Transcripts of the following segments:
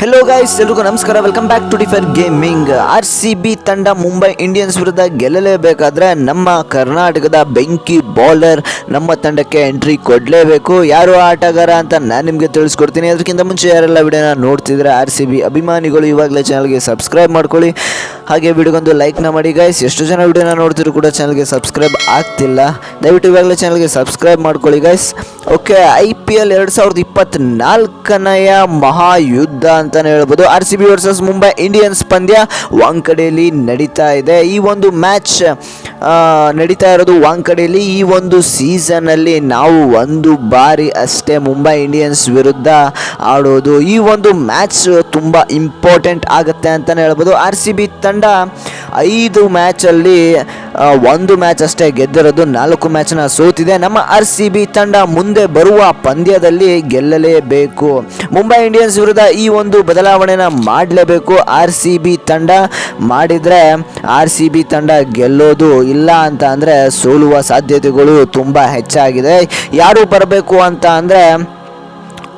Hello guys ಎಲ್ರಿಗೂ ನಮಸ್ಕಾರ. Welcome back to differ gaming R C B ತಂಡ Mumbai Indians ವಿರುದ್ಧ ಗೆಲ್ಲಲೇಬೇಕಾದ್ರೆ ನಮ್ಮ ಕರ್ನಾಟಕದ ಬೆಂಕಿ ಬೌಲರ್ ನಮ್ಮ ತಂಡಕ್ಕೆ ಎಂಟ್ರಿ ಕೊಡಲೇಬೇಕು. ಯಾರು ಆಟಗಾರ ಅಂತ ನಾನು ನಿಮಗೆ ತಿಳಿಸ್ಕೊಡ್ತೀನಿ. ಅದಕ್ಕಿಂತ ಮುಂಚೆ ಯಾರೆಲ್ಲ ವಿಡಿಯೋನ ನೋಡ್ತಿದ್ರೆ ಆರ್ ಸಿ ಬಿ ಅಭಿಮಾನಿಗಳು, ಇವಾಗಲೇ ಚಾನಲ್ಗೆ ಸಬ್ಸ್ಕ್ರೈಬ್ ಮಾಡ್ಕೊಳ್ಳಿ. ಹಾಗೆ ವಿಡಿಯೋಗೊಂದು ಲೈಕ್ನ ಮಾಡಿ ಗೈಸ್ ಎಷ್ಟು ಜನ ವಿಡಿಯೋನ ನೋಡ್ತಿದ್ರು ಕೂಡ ಚಾನಲ್ಗೆ ಸಬ್ಸ್ಕ್ರೈಬ್ ಆಗ್ತಿಲ್ಲ. ದಯವಿಟ್ಟು ಇವಾಗಲೇ ಚಾನಲ್ಗೆ ಸಬ್ಸ್ಕ್ರೈಬ್ ಮಾಡ್ಕೊಳ್ಳಿ guys okay I P L ಎರಡು ಸಾವಿರದ ಇಪ್ಪತ್ತ್ನಾಲ್ಕನೆಯ ಮಹಾಯುದ್ಧ ಅಂತಲೇ ಹೇಳ್ಬೋದು. R C B versus Mumbai Indians ಪಂದ್ಯ ವಾಂಕಡೆಯಲ್ಲಿ ನಡೀತಾ ಇದೆ. ಈ ಒಂದು ಮ್ಯಾಚ್ ನಡೀತಾ ಇರೋದು ವಾಂಕಡೆಯಲ್ಲಿ ಈ ಒಂದು ಸೀಸನಲ್ಲಿ ನಾವು ಒಂದು ಬಾರಿ ಅಷ್ಟೇ ಮುಂಬೈ ಇಂಡಿಯನ್ಸ್ ವಿರುದ್ಧ ಆಡೋದು. ಈ ಒಂದು ಮ್ಯಾಚ್ ತುಂಬ ಇಂಪಾರ್ಟೆಂಟ್ ಆಗುತ್ತೆ ಅಂತಲೇ ಹೇಳ್ಬೋದು. ಆರ್ ಸಿ ಬಿ ತಂಡ ಐದು ಮ್ಯಾಚಲ್ಲಿ ಒಂದು ಮ್ಯಾಚ್ ಅಷ್ಟೇ ಗೆದ್ದಿರೋದು. ನಾಲ್ಕು ಮ್ಯಾಚ್ನ ಸೋತಿದೆ. ನಮ್ಮ ಆರ್ ಸಿ ಬಿ ತಂಡ ಮುಂದೆ ಬರುವ ಪಂದ್ಯದಲ್ಲಿ ಗೆಲ್ಲಲೇಬೇಕು. ಮುಂಬೈ ಇಂಡಿಯನ್ಸ್ ವಿರುದ್ಧ ಈ ಒಂದು ಬದಲಾವಣೆನ ಮಾಡಲೇಬೇಕು. ಆರ್ ಸಿ ಬಿ ತಂಡ ಮಾಡಿದರೆ ಆರ್ ಸಿ ಬಿ ತಂಡ ಗೆಲ್ಲೋದು ಇಲ್ಲ ಅಂತ ಅಂದರೆ ಸೋಲುವ ಸಾಧ್ಯತೆಗಳು ತುಂಬ ಹೆಚ್ಚಾಗಿದೆ. ಯಾರು ಬರಬೇಕು ಅಂತ ಅಂದರೆ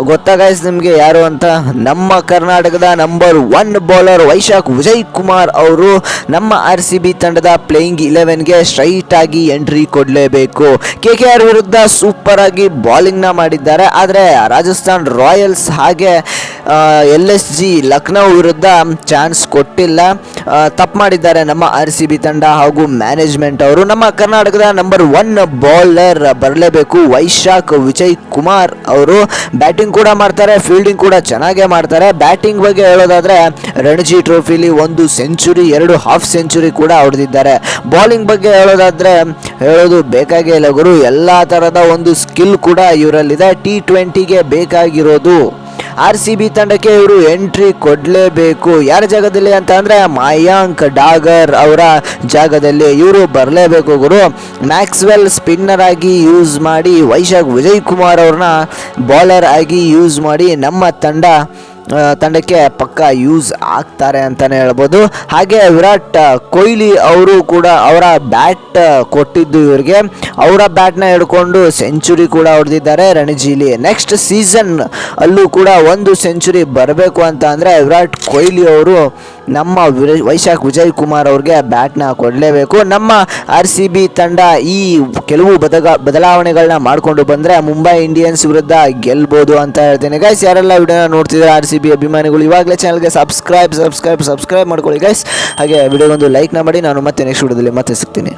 ಗೊತ್ತಾಗಾಯ್ಸ್ ನಿಮಗೆ ಯಾರು ಅಂತ? ನಮ್ಮ ಕರ್ನಾಟಕದ number one bowler Vyshak Vijay Kumar ಅವರು ನಮ್ಮ ಆರ್ ಸಿ ಬಿ ತಂಡದ ಪ್ಲೇಯಿಂಗ್ ಇಲೆವೆನ್ಗೆ ಸ್ಟ್ರೈಟ್ ಆಗಿ ಎಂಟ್ರಿ ಕೊಡಲೇಬೇಕು. ಕೆ ಕೆ ಆರ್ ವಿರುದ್ಧ ಸೂಪರ್ ಆಗಿ ಬಾಲಿಂಗ್ನ ಮಾಡಿದ್ದಾರೆ. ಆದರೆ ರಾಜಸ್ಥಾನ್ ರಾಯಲ್ಸ್ ಹಾಗೆ ಎಲ್ ಎಸ್ ಜಿ ಲಕ್ನೋ ವಿರುದ್ಧ ಚಾನ್ಸ್ ಕೊಟ್ಟಿಲ್ಲ. ತಪ್ಪು ಮಾಡಿದ್ದಾರೆ ನಮ್ಮ ಆರ್ ಸಿ ಬಿ ತಂಡ ಹಾಗೂ ಮ್ಯಾನೇಜ್ಮೆಂಟ್ ಅವರು. ನಮ್ಮ ಕರ್ನಾಟಕದ ನಂಬರ್ ಒನ್ ಬೌಲರ್ ಬರಲೇಬೇಕು. ವೈಶಾಖ್ ವಿಜಯ್ ಕುಮಾರ್ ಅವರು ಬ್ಯಾಟಿಂಗ್ ಕೂಡ ಮಾಡ್ತಾರೆ ಫೀಲ್ಡಿಂಗ್ ಕೂಡ ಚೆನ್ನಾಗೇ ಮಾಡ್ತಾರೆ. ಬ್ಯಾಟಿಂಗ್ ಬಗ್ಗೆ ಹೇಳೋದಾದ್ರೆ, ರಣಜಿ ಟ್ರೋಫಿಲಿ ಒಂದು ಸೆಂಚುರಿ ಎರಡು ಹಾಫ್ ಸೆಂಚುರಿ ಕೂಡ ಹೊಡೆದಿದ್ದಾರೆ. ಬೌಲಿಂಗ್ ಬಗ್ಗೆ ಹೇಳೋದಾದ್ರೆ, ಹೇಳೋದು ಬೇಕಾಗೇ ಇಲ್ಲ ಗುರು. ಎಲ್ಲ ಥರದ ಒಂದು ಸ್ಕಿಲ್ ಕೂಡ ಇವರಲ್ಲಿದೆ. ಟಿ ಟ್ವೆಂಟಿಗೆ ಬೇಕಾಗಿರೋದು. ಆರ್ ಸಿ ಬಿ ತಂಡಕ್ಕೆ ಇವರು ಎಂಟ್ರಿ ಕೊಡಲೇಬೇಕು. ಯಾರ ಜಾಗದಲ್ಲಿ ಅಂತ ಅಂದರೆ ಮಯಾಂಕ್ ಡಾಗರ್ ಅವರ ಜಾಗದಲ್ಲಿ ಇವರು ಬರಲೇಬೇಕು ಗುರು. ಮ್ಯಾಕ್ಸ್ವೆಲ್ ಸ್ಪಿನ್ನರ್ ಆಗಿ ಯೂಸ್ ಮಾಡಿ ವೈಶಾಖ್ ವಿಜಯ್ ಕುಮಾರ್ ಅವ್ರನ್ನ ಬೌಲರ್ ಆಗಿ ಯೂಸ್ ಮಾಡಿ ನಮ್ಮ ತಂಡ ತಂಡಕ್ಕೆ ಪಕ್ಕ ಯೂಸ್ ಆಗ್ತಾರೆ ಅಂತಲೇ ಹೇಳ್ಬೋದು. ಹಾಗೆ ವಿರಾಟ್ ಕೊಹ್ಲಿ ಅವರು ಕೂಡ ಅವರ ಬ್ಯಾಟ್ ಕೊಟ್ಟಿದ್ದು ಇವರಿಗೆ. ಅವರ ಬ್ಯಾಟ್ನ ಹಿಡ್ಕೊಂಡು ಸೆಂಚುರಿ ಕೂಡ ಹೊಡೆದಿದ್ದಾರೆ ರಣಜೀಲಿ. ನೆಕ್ಸ್ಟ್ ಸೀಸನ್ ಅಲ್ಲೂ ಕೂಡ ಒಂದು ಸೆಂಚುರಿ ಬರಬೇಕು ಅಂತ ಅಂದರೆ ವಿರಾಟ್ ಕೊಹ್ಲಿ ಅವರು ನಮ್ಮ ವೈಶಾಖ್ ವಿಜಯ್ ಕುಮಾರ್ ಅವ್ರಿಗೆ ಬ್ಯಾಟ್ನ ಕೊಡಲೇಬೇಕು. ನಮ್ಮ ಆರ್ ಸಿ ಬಿ ತಂಡ ಈ ಕೆಲವು ಬದಗ ಬದಲಾವಣೆಗಳನ್ನ ಮಾಡಿಕೊಂಡು ಬಂದರೆ ಮುಂಬೈ ಇಂಡಿಯನ್ಸ್ ವಿರುದ್ಧ ಗೆಲ್ಬೋದು ಅಂತ ಹೇಳ್ತೀನಿ. ಗೈಸ್ ಯಾರೆಲ್ಲ ವಿಡಿಯೋನ ನೋಡ್ತಿದ್ದಾರೆ ಆರ್ ಬಿ ಅಭಿಮಾನಿಗಳು ಇವಾಗಲೇ ಚಾನಲ್ಗೆ ಸಬ್ಸ್ಕ್ರೈಬ್ ಸಬ್ಸ್ಕ್ರೈಬ್ ಸಬ್ಸ್ಕ್ರೈಬ್ ಮಾಡ್ಕೊಳ್ಳಿ ಗೈಸ್ ಹಾಗೆ ವಿಡಿಯೋಗೊಂದು ಲೈಕ್ನ ಮಾಡಿ, ನಾನು ಮತ್ತೆ ನೆಕ್ಸ್ಟ್ ವಿಡಿಯೋದಲ್ಲಿ ಮತ್ತೆ ಸಿಗ್ತೀನಿ.